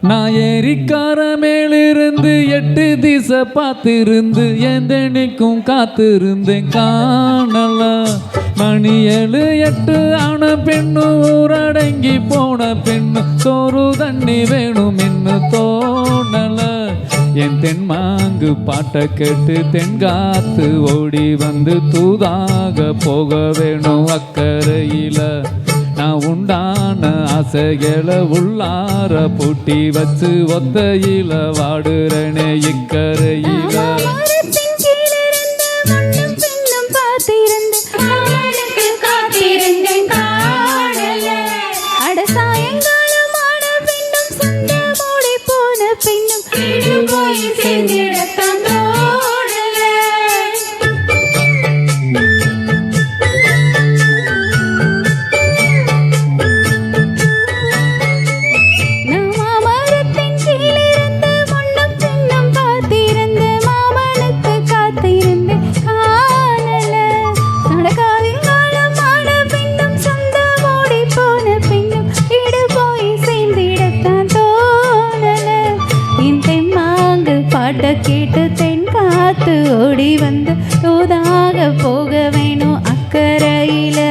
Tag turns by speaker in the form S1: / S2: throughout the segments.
S1: நான் ஏரிக்கார மேலிருந்து எட்டு திசை பார்த்திருந்து எந்தெனிக்கும் காத்திருந்தேன். காணல. மணி ஏழு எட்டு ஆன பெண்ணு ஊரடங்கி போன பெண்ணு சோறு தண்ணி வேணும் என்ன தோ என் தென்மாங்கு பாட்டை கேட்டு தென்காத்து ஓடி வந்து தூதாக போக வேணும் அக்கறையில் நான் உண்டான ஆசைகளை உள்ளார பூட்டி வச்சு ஒத்தையில வாடுறனே இக்கரையில்
S2: Dear வந்து தூதாக போக வேணும் அக்கறையில்.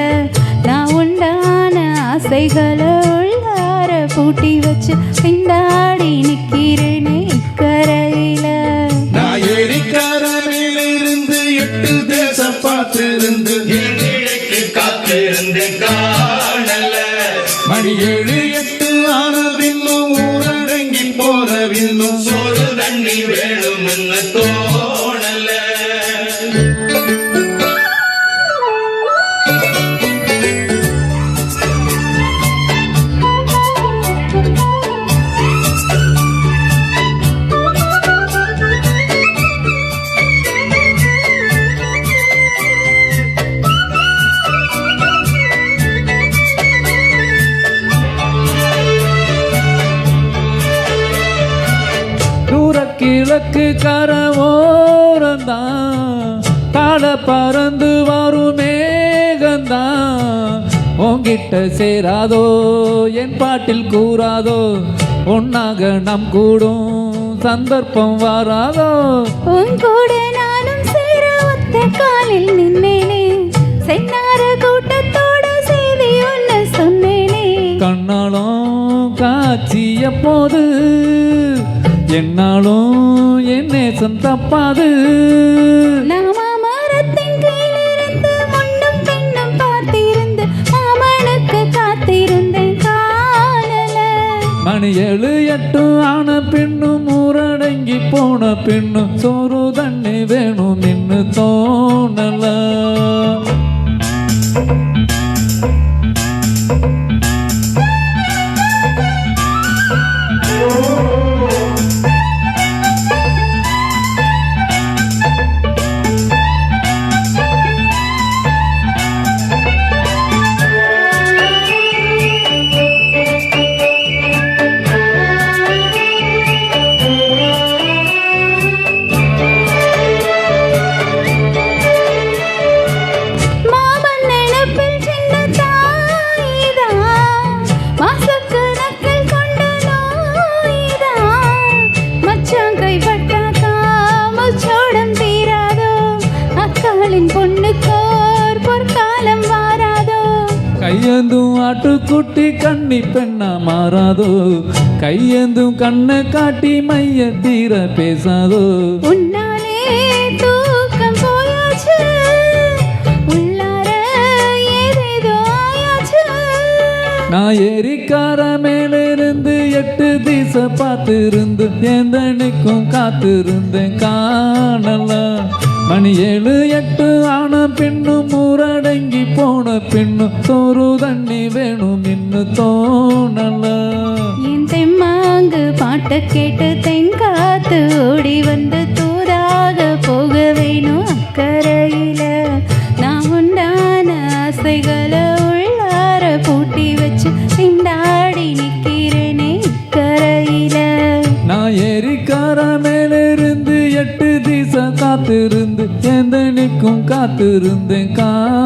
S2: நான் உண்டான ஆசைகளை உள்ளார பூட்டி வச்சு பிந்தாடி நிற்கிறேனே இக்கரையில்.
S3: நான் ஏரிக்கார எட்டு தேசம் பார்த்திருந்து
S4: காத்திருந்தேன் காணல.
S3: மணி ஏழு எட்டு ஆன ஊரடங்கி போற பின்னும்
S4: சோறு தண்ணி வேணும்னு தோணல
S1: கிழக்கு கரவோரந்தான் கால பறந்து வரும் மேகந்தான் உங்கிட்ட சேராதோ என் பாட்டில் கூறாதோ. ஒன்னாக நம் கூடும் சந்தர்ப்பம் வாராதோ.
S2: உன் கூட நானும் சேர ஒத்த காலில் நின்னேனே. சென்னார கூட்டத்தோட செய்தி ஒன்று சொன்னேனே.
S1: கண்ணாலும் காட்சிய போது என்னாலும் நேசம் தப்பாது. மணி ஏழு எட்டு ஆன பின்னும் ஊரடங்கி போன பின்னும் சோறு தண்ணி வேணும் நின்னு தோணல. ஆட்டுக்குட்டி கண்ணி பெண்ணா மாறாதோ? கையேந்தும் கண்ணை காட்டி மைய தீர பேசாதோ? நான் ஏரிக்கார மேலிருந்து எட்டு திசை பார்த்திருந்து எந்தனிக்கும் காத்திருந்தேன் காணல. மணி ஏழு எட்டு ஆன பின்னும் ஊரடங்கி போன பின்னும் சோறு தண்ணி வேணும் இன்னு தோணல.
S2: என் தெம்மாங்கு பாட்டை கேட்டு தென்காத்து ஓடி வந்து தூதாக போக வேணும் அக்கறையில. நான் உண்டான ஆசைகளை உள்ளார பூட்டி வச்சு திண்டாடி நிக்கிறேனே இக்கரையில
S1: நான் ஏரிக்கார எட்டு திசை காத்திருந்து எந்தனிக்கும் காத்திருந்தேன் காணல